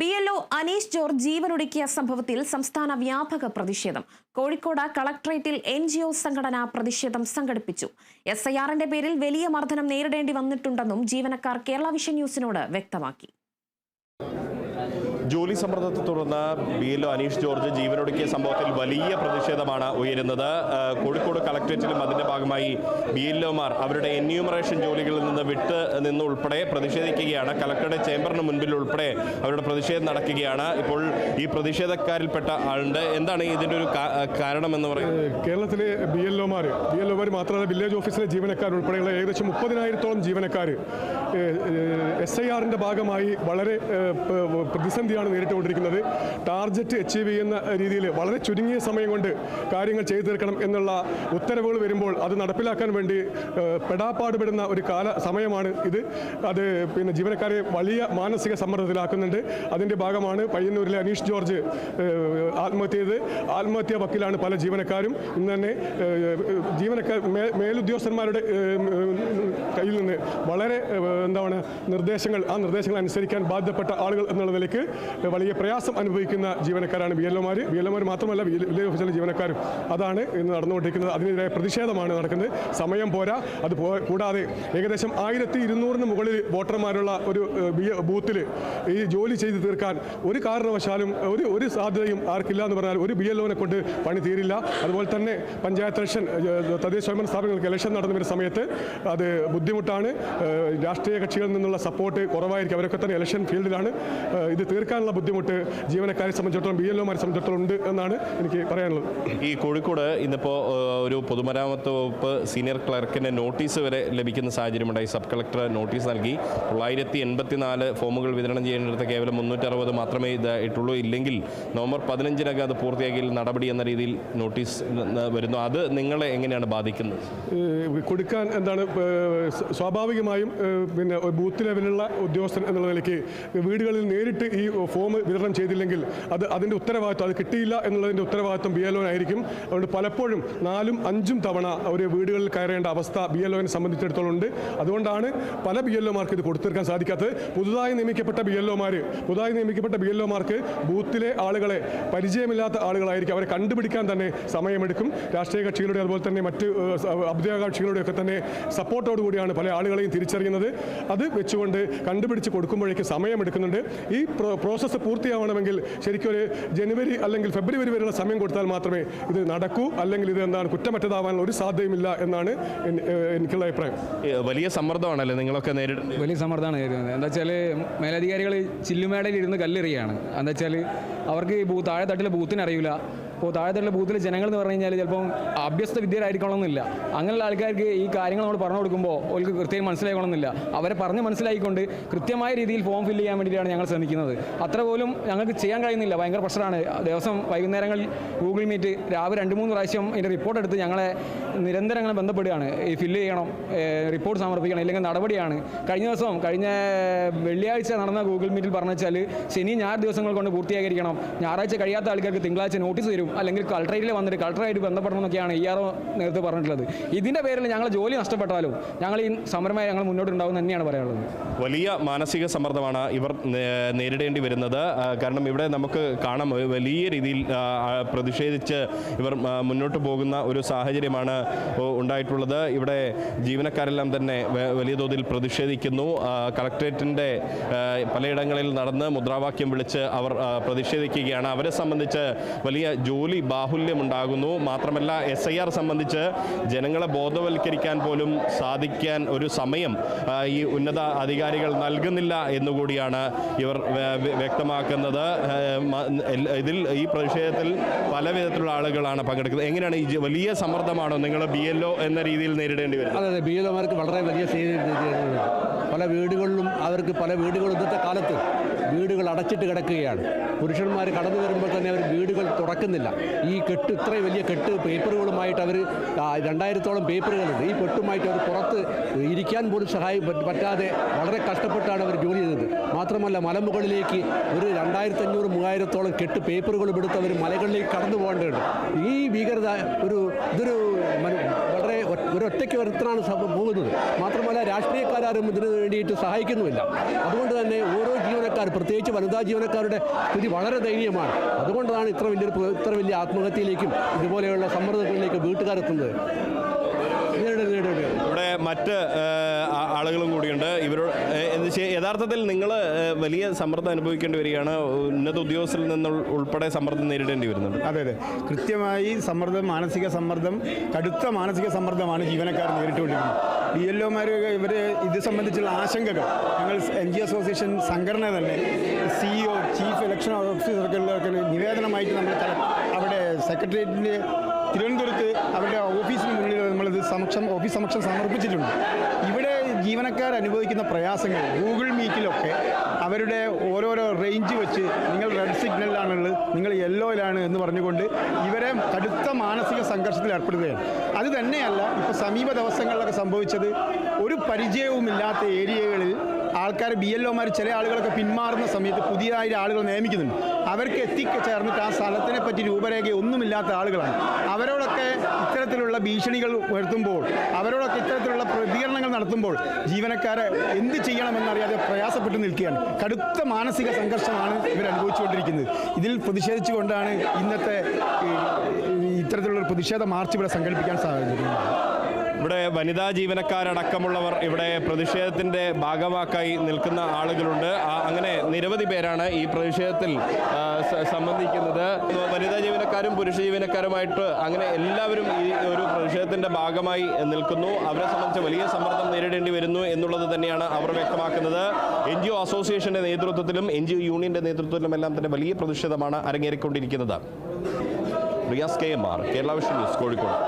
B L O Aneesh George ജീവനൊടുക്കിയ സംഭവത്തിൽ സംസ്ഥാന വ്യാപക പ്രതിഷേധം. കോഴിക്കോട് കളക്ടറേറ്റിൽ എൻ ജി ഒ സംഘടന പ്രതിഷേധം സംഘടിപ്പിച്ചു. എസ് ഐ ആറിന്റെ പേരിൽ വലിയ മർദ്ദനം നേരിടേണ്ടി വന്നിട്ടുണ്ടെന്നും ജീവനക്കാർ കേരള വിഷൻ ന്യൂസിനോട് വ്യക്തമാക്കി. ജോലി സമ്മർദ്ദത്തെ തുടർന്ന് ബി എൽ അനീഷ് ജോർജ് ജീവനൊടുക്കിയ സംഭവത്തിൽ വലിയ പ്രതിഷേധമാണ് ഉയരുന്നത്. കോഴിക്കോട് കളക്ട്രേറ്റിലും അതിന്റെ ഭാഗമായി ബി എൽ അവരുടെ എന്യൂമറേഷൻ ജോലികളിൽ നിന്ന് വിട്ട് നിന്ന് ഉൾപ്പെടെ പ്രതിഷേധിക്കുകയാണ്. കളക്ടറുടെ ചേംബറിന് മുൻപിൽ ഉൾപ്പെടെ അവരുടെ പ്രതിഷേധം നടക്കുകയാണ്. ഇപ്പോൾ ഈ പ്രതിഷേധക്കാരിൽപ്പെട്ട ആളുണ്ട്. എന്താണ് ഇതിന്റെ ഒരു കാരണം എന്ന് പറയുന്നത് കേരളത്തിലെ ബി എൽ ഒമാർ ബി എൽ മാത്രമല്ല വില്ലേജ് ഓഫീസിലെ ജീവനക്കാർ ഉൾപ്പെടെയുള്ള ഏകദേശം മുപ്പതിനായിരത്തോളം ജീവനക്കാർ എസ് ഐ ആറിന്റെ ഭാഗമായി വളരെ ഏഹ്, പ- പ്രതിസന്ധിയാണ് നേരിട്ടുകൊണ്ടിരിക്കുന്നത്. ടാർജറ്റ് അച്ചീവ് ചെയ്യുന്ന രീതിയിൽ വളരെ ചുരുങ്ങിയ സമയം കൊണ്ട് കാര്യങ്ങൾ ചെയ്തു തീർക്കണം എന്നുള്ള ഉത്തരവുകൾ വരുമ്പോൾ അത് നടപ്പിലാക്കാൻ വേണ്ടി പെടാപ്പാടുപെടുന്ന ഒരു കാല സമയമാണ് ഇത്. അത് പിന്നെ ജീവനക്കാരെ വലിയ മാനസിക സമ്മർദ്ദത്തിലാക്കുന്നുണ്ട്. അതിന്റെ ഭാഗമാണ് പയ്യന്നൂരിലെ അനീഷ് ജോർജ് ആത്മഹത്യ ചെയ്ത് ആത്മഹത്യാ വക്കീലാണ് പല ജീവനക്കാരും ഇന്ന് തന്നെ ജീവനക്കാർ മേലുദ്യോഗസ്ഥന്മാരുടെ കയ്യിൽ നിന്ന് വളരെ എന്താണ് നിർദ്ദേശങ്ങൾ ആ നിർദ്ദേശങ്ങൾ അനുസരിക്കാൻ ബാധ്യപ്പെട്ട ആളുകൾ എന്നുള്ള നിലയ്ക്ക് വലിയ പ്രയാസം അനുഭവിക്കുന്ന ജീവനക്കാരാണ് ബി എൽ ഒമാർ ബി എൽ ഒമാർ മാത്രമല്ല വില്ലേജ് ഓഫീസിലെ ജീവനക്കാരും അതാണ് ഇന്ന് നടന്നുകൊണ്ടിരിക്കുന്നത്. അതിനെതിരായ പ്രതിഷേധമാണ് നടക്കുന്നത്. സമയം പോരാ. അത് കൂടാതെ ഏകദേശം ആയിരത്തി ഇരുന്നൂറിന് മുകളിൽ വോട്ടർമാരുള്ള ഒരു ബൂത്തിൽ ഈ ജോലി ചെയ്ത് തീർക്കാൻ ഒരു കാരണവശാലും ഒരു ഒരു സാധ്യതയും ആർക്കില്ല എന്ന് പറഞ്ഞാൽ ഒരു ബി എൽ ഒനെ കൊണ്ട് പണി തീരില്ല. അതുപോലെ തന്നെ പഞ്ചായത്ത് ഇലക്ഷൻ തദ്ദേശ സ്വയംഭരണ സ്ഥാപനങ്ങൾക്ക് ഇലക്ഷൻ നടന്നു വരുന്ന സമയത്ത് അത് ബുദ്ധിമുട്ടാണ്. രാഷ്ട്രീയ കക്ഷികളിൽ നിന്നുള്ള സപ്പോർട്ട് കുറവായിരിക്കും. അവരൊക്കെ തന്നെ ഇലക്ഷൻ ഫീൽഡിലാണ്. ഇത് ഇത് തീർക്കാനുള്ള ബുദ്ധിമുട്ട് ജീവനക്കാരെ സംബന്ധിച്ചിടത്തോളം ബി എൽ ഒമാരെ സംബന്ധിച്ചിടത്തോളം ഉണ്ട് എന്നാണ് എനിക്ക് പറയാനുള്ളത്. ഈ കോഴിക്കോട് ഇന്നിപ്പോൾ ഒരു പൊതുമരാമത്ത് വകുപ്പ് സീനിയർ ക്ലർക്കിന് നോട്ടീസ് വരെ ലഭിക്കുന്ന സാഹചര്യമുണ്ടായി. സബ് കളക്ടർ നോട്ടീസ് നൽകി. തൊള്ളായിരത്തി എൺപത്തിനാല് ഫോമുകൾ വിതരണം ചെയ്യേണ്ടിടത്ത് കേവലം മുന്നൂറ്ററുപത് മാത്രമേ ഇതായിട്ടുള്ളൂ ഇല്ലെങ്കിൽ നവംബർ പതിനഞ്ചിനകം അത് പൂർത്തിയാക്കിയിൽ നടപടി എന്ന രീതിയിൽ നോട്ടീസ് വരുന്നു. അത് നിങ്ങളെ എങ്ങനെയാണ് ബാധിക്കുന്നത്? കൊടുക്കാൻ എന്താണ് സ്വാഭാവികമായും പിന്നെ ബൂത്ത് ലെവലുള്ള ഉദ്യോഗസ്ഥൻ എന്നുള്ള നിലയ്ക്ക് വീടുകളിൽ നേരിട്ട് ഈ ഫോം വിതരണം ചെയ്തില്ലെങ്കിൽ അത് അതിന്റെ ഉത്തരവാദിത്വം അത് കിട്ടിയില്ല എന്നുള്ളതിന്റെ ഉത്തരവാദിത്വം ബി എൽ ആയിരിക്കും. അതുകൊണ്ട് പലപ്പോഴും നാലും അഞ്ചും തവണ അവർ വീടുകളിൽ കയറേണ്ട അവസ്ഥ ബി എൽ ഒനെ സംബന്ധിച്ചിടത്തോളം ഉണ്ട്. അതുകൊണ്ടാണ് പല ബി എൽ ഒമാർക്ക് ഇത് കൊടുത്തീർക്കാൻ സാധിക്കാത്തത്. പുതുതായി നിയമിക്കപ്പെട്ട ബി എൽ ഒമാർ പുതുതായി നിയമിക്കപ്പെട്ട ബി എൽ ഒമാർക്ക് ബൂത്തിലെ ആളുകളെ പരിചയമില്ലാത്ത ആളുകളായിരിക്കും. അവരെ കണ്ടുപിടിക്കാൻ തന്നെ സമയമെടുക്കും. രാഷ്ട്രീയ കക്ഷികളുടെ അതുപോലെ തന്നെ മറ്റ് ഏഹ്, കക്ഷികളുടെയൊക്കെ ഒക്കെ തന്നെ സപ്പോർട്ടോടുകൂടിയാണ് പല ആളുകളെയും തിരിച്ചറിയുന്നത്. അത് വെച്ചുകൊണ്ട് കണ്ടുപിടിച്ച് കൊടുക്കുമ്പോഴേക്ക് സമയമെടുക്കുന്നുണ്ട്. ഈ പ്രോ- പ്രോസസ്സ് പൂർത്തിയാവണമെങ്കിൽ ശരിക്കും ഒരു ജനുവരി അല്ലെങ്കിൽ ഫെബ്രുവരി വരെയുള്ള സമയം കൊടുത്താൽ മാത്രമേ ഇത് നടക്കൂ. അല്ലെങ്കിൽ ഇത് എന്താണ് കുറ്റമറ്റതാവാനുള്ള ഒരു സാധ്യതയുമില്ല എന്നാണ് എനിക്കുള്ള അഭിപ്രായം. വലിയ സമ്മർദ്ദമാണല്ലേ നിങ്ങളൊക്കെ നേരിടുന്നത് വലിയ സമ്മർദ്ദമാണ് നേരിടുന്നത്. എന്താ വെച്ചാൽ മേലധികാരികൾ ചില്ലുമേടയിൽ ഇരുന്ന് കല്ലെറിയാണ്. എന്താ വെച്ചാൽ അവർക്ക് ഈ ബൂത്ത് താഴെ തട്ടിലെ ബൂത്തിന് അറിയില്ല അപ്പോൾ താഴെത്തുള്ള ബൂത്തിലെ ജനങ്ങൾ എന്ന് പറഞ്ഞു കഴിഞ്ഞാൽ ചിലപ്പം അഭ്യസ്ത വിദ്യരായിരിക്കണമെന്നില്ല. അങ്ങനെയുള്ള ആൾക്കാർക്ക് ഈ കാര്യങ്ങൾ നമ്മൾ പറഞ്ഞു കൊടുക്കുമ്പോൾ അവർക്ക് കൃത്യമായി മനസ്സിലാക്കണമെന്നില്ല അവരെ പറഞ്ഞ് മനസ്സിലാക്കിക്കൊണ്ട് കൃത്യമായ രീതിയിൽ ഫോം ഫില്ല് ചെയ്യാൻ വേണ്ടിയിട്ടാണ് ഞങ്ങൾ ശ്രമിക്കുന്നത്. അത്ര പോലും ഞങ്ങൾക്ക് ചെയ്യാൻ കഴിയുന്നില്ല. ഭയങ്കര പ്രഷറാണ് ദിവസം വൈകുന്നേരങ്ങളിൽ ഗൂഗിൾ മീറ്റ് രാവിലെ രണ്ട് മൂന്ന് പ്രാവശ്യം ഇതിന്റെ റിപ്പോർട്ട് എടുത്ത് ഞങ്ങളെ നിരന്തരം അങ്ങനെ ബന്ധപ്പെടുകയാണ്. ഈ ഫില്ല് ചെയ്യണം റിപ്പോർട്ട് സമർപ്പിക്കണം ഇല്ലെങ്കിൽ നടപടിയാണ്. കഴിഞ്ഞ ദിവസം കഴിഞ്ഞ വെള്ളിയാഴ്ച നടന്ന ഗൂഗിൾ മീറ്റിൽ പറഞ്ഞു വെച്ചാൽ ശനി ഞായർ ദിവസങ്ങൾ കൊണ്ട് പൂർത്തീകരിക്കണം ഞായറാഴ്ച കഴിയാത്ത ആൾക്കാർക്ക് തിങ്കളാഴ്ച നോട്ടീസ് തരും അല്ലെങ്കിൽ കളക്ടറേറ്റിൽ വന്നിട്ട് കളക്ടറായിട്ട് ബന്ധപ്പെടണം എന്നൊക്കെയാണ് ഇ ആർ നേരത്തെ പറഞ്ഞിട്ടുള്ളത്. ഇതിന്റെ പേരിൽ ഞങ്ങൾ ജോലി നഷ്ടപ്പെട്ടാലും ഞങ്ങൾ ഈ സമരമായി ഞങ്ങൾ മുന്നോട്ടുണ്ടാവും തന്നെയാണ് പറയാനുള്ളത്. വലിയ മാനസിക സമ്മർദ്ദമാണ് ഇവർ നേരിടേണ്ടി വരുന്നത്. കാരണം ഇവിടെ നമുക്ക് കാണാം വലിയ രീതിയിൽ പ്രതിഷേധിച്ച് ഇവർ മുന്നോട്ട് പോകുന്ന ഒരു സാഹചര്യമാണ് ഉണ്ടായിട്ടുള്ളത്. ഇവിടെ ജീവനക്കാരെല്ലാം തന്നെ വലിയ തോതിൽ പ്രതിഷേധിക്കുന്നു. കളക്ട്രേറ്റിന്റെ പലയിടങ്ങളിൽ നടന്ന് മുദ്രാവാക്യം വിളിച്ച് അവർ പ്രതിഷേധിക്കുകയാണ്. അവരെ സംബന്ധിച്ച് വലിയ ജോലി ബാഹുല്യമുണ്ടാകുന്നു. മാത്രമല്ല എസ് ഐ ആർ സംബന്ധിച്ച് ജനങ്ങളെ ബോധവൽക്കരിക്കാൻ പോലും സാധിക്കാൻ ഒരു സമയം ഈ ഉന്നത അധികാരികൾ നൽകുന്നില്ല എന്നുകൂടിയാണ് ഇവർ വ്യക്തമാക്കുന്നത്. ഇതിൽ ഈ പ്രതിഷേധത്തിൽ പല വിധത്തിലുള്ള ആളുകളാണ് പങ്കെടുക്കുന്നത്. എങ്ങനെയാണ് ഈ വലിയ സമ്മർദ്ദമാണോ നിങ്ങൾ ബി എൽ ഒ എന്ന രീതിയിൽ നേരിടേണ്ടി വരും അതെ ബി എൽ ഒമാർക്ക് വളരെ വലിയ പല വീടുകളിലും അവർക്ക് പല വീടുകളും ഇന്നത്തെ കാലത്ത് വീടുകൾ അടച്ചിട്ട് കിടക്കുകയാണ്. പുരുഷന്മാർ കടന്നു വരുമ്പോൾ തന്നെ അവർ വീടുകൾ തുറക്കുന്നില്ല. ഈ കെട്ട് ഇത്രയും വലിയ കെട്ട് പേപ്പറുകളുമായിട്ട് അവർ രണ്ടായിരത്തോളം പേപ്പറുകളുണ്ട്. ഈ കെട്ടുമായിട്ട് അവർ പുറത്ത് ഇരിക്കാൻ പോലും സഹായി പറ്റാതെ വളരെ കഷ്ടപ്പെട്ടാണ് അവർ ജോലി ചെയ്തത്. മാത്രമല്ല മലമുകളിലേക്ക് ഒരു രണ്ടായിരത്തഞ്ഞൂറ് മൂവായിരത്തോളം കെട്ട് പേപ്പറുകളും എടുത്ത് അവർ മലകളിലേക്ക് കടന്നു പോകേണ്ടതുണ്ട്. ഈ ഭീകരത ഒരു ഇതൊരു വരുത്താനാണ് സഭ പോകുന്നത്. മാത്രമല്ല രാഷ്ട്രീയക്കാരും ഇതിനു വേണ്ടിയിട്ട് സഹായിക്കുന്നുമില്ല. അതുകൊണ്ട് തന്നെ ഓരോ ജീവനക്കാർ പ്രത്യേകിച്ച് വനിതാ ജീവനക്കാരുടെ സ്ഥിതി വളരെ ദയനീയമാണ്. അതുകൊണ്ടാണ് ഇത്ര വലിയ ഇത്ര വലിയ ആത്മഹത്യയിലേക്കും ഇതുപോലെയുള്ള സമ്മർദ്ദങ്ങളിലേക്കും വീട്ടുകാരെത്തുന്നത്. നേരിടും നേരിടും ഇവിടെ മറ്റ് ആളുകളും കൂടിയുണ്ട്. ഇവരോട് യഥാർത്ഥത്തിൽ നിങ്ങൾ വലിയ സമ്മർദ്ദം അനുഭവിക്കേണ്ടി വരികയാണ്. ഉന്നത ഉദ്യോഗസ്ഥരിൽ നിന്ന് ഉൾപ്പെടെ സമ്മർദ്ദം നേരിടേണ്ടി വരുന്നുണ്ട്. അതെ അതെ. കൃത്യമായി സമ്മർദ്ദം മാനസിക സമ്മർദ്ദം കടുത്ത മാനസിക സമ്മർദ്ദമാണ് ജീവനക്കാർ നേരിട്ടുകൊണ്ടിരിക്കുന്നത്. ബി എൽ ഒമാർ ഇവർ ഇത് സംബന്ധിച്ചുള്ള ആശങ്കകൾ. ഞങ്ങൾ എൻ ജി അസോസിയേഷൻ സംഘടന തന്നെ സിഇഒ ചീഫ് ഇലക്ഷൻ ഓഫീസർക്കുള്ള നിവേദനമായിട്ട് നമ്മൾ അവിടെ സെക്രട്ടേറിയറ്റിന്റെ തിരുവനന്തപുരത്ത് അവരുടെ നമ്മളിത് സമക്ഷം ഓഫീസ് സമക്ഷം സമർപ്പിച്ചിട്ടുണ്ട്. ഇവിടെ ജീവനക്കാർ അനുഭവിക്കുന്ന പ്രയാസങ്ങൾ ഗൂഗിൾ മീറ്റിലൊക്കെ അവരുടെ ഓരോരോ റേഞ്ച് വെച്ച് നിങ്ങൾ റെഡ് സിഗ്നലിലാണുള്ളത് നിങ്ങൾ യെല്ലോയിലാണ് എന്ന് പറഞ്ഞുകൊണ്ട് ഇവരെ കടുത്ത മാനസിക സംഘർഷത്തിൽ ഏർപ്പെടുകയാണ്. അത് തന്നെയല്ല ഇപ്പോൾ സമീപ ദിവസങ്ങളിലൊക്കെ സംഭവിച്ചത് ഒരു പരിചയവുമില്ലാത്ത ഏരിയകളിൽ ആൾക്കാർ ബി എൽ ഒമാർ ചില ആളുകളൊക്കെ പിന്മാറുന്ന സമയത്ത് പുതിയതായി ആളുകൾ നിയമിക്കുന്നുണ്ട്. അവർക്ക് എത്തിച്ചേർന്നിട്ട് ആ സ്ഥലത്തിനെ പറ്റി രൂപരേഖ ഒന്നുമില്ലാത്ത ആളുകളാണ്. അവരോടൊക്കെ ഇത്തരത്തിലുള്ള ഭീഷണികൾ ഉയർത്തുമ്പോൾ അവരോടൊക്കെ ഇത്തരത്തിലുള്ള പ്രതികരണങ്ങൾ നടത്തുമ്പോൾ ജീവനക്കാരെ എന്ത് ചെയ്യണമെന്നറിയാതെ പ്രയാസപ്പെട്ട് നിൽക്കുകയാണ്. കടുത്ത മാനസിക സംഘർഷമാണ് ഇവർ അനുഭവിച്ചുകൊണ്ടിരിക്കുന്നത്. ഇതിൽ പ്രതിഷേധിച്ചുകൊണ്ടാണ് ഇന്നത്തെ ഇത്തരത്തിലുള്ള പ്രതിഷേധ മാർച്ച് ഇവിടെ സംഘടിപ്പിക്കാൻ സാധിക്കുന്നത് ഇവിടെ വനിതാ ജീവനക്കാരടക്കമുള്ളവർ ഇവിടെ പ്രതിഷേധത്തിന്റെ ഭാഗമാക്കായി നിൽക്കുന്ന ആളുകളുണ്ട്. അങ്ങനെ നിരവധി പേരാണ് ഈ പ്രതിഷേധത്തിൽ സംബന്ധിക്കുന്നത്. വനിതാ ജീവനക്കാരും പുരുഷ ജീവനക്കാരുമായിട്ട് അങ്ങനെ എല്ലാവരും ഈ ഒരു പ്രതിഷേധത്തിന്റെ ഭാഗമായി നിൽക്കുന്നു. അവരെ സംബന്ധിച്ച് വലിയ സമ്മർദ്ദം നേരിടേണ്ടി വരുന്നു എന്നുള്ളത് തന്നെയാണ് അവർ വ്യക്തമാക്കുന്നത്. എൻ ജി ഒ അസോസിയേഷന്റെ നേതൃത്വത്തിലും എൻ ജി ഒ യൂണിയന്റെ നേതൃത്വത്തിലും എല്ലാം തന്നെ വലിയ പ്രതിഷേധമാണ് അരങ്ങേറിക്കൊണ്ടിരിക്കുന്നത്. Riyas K M R Kerala Vision News Kozhikode.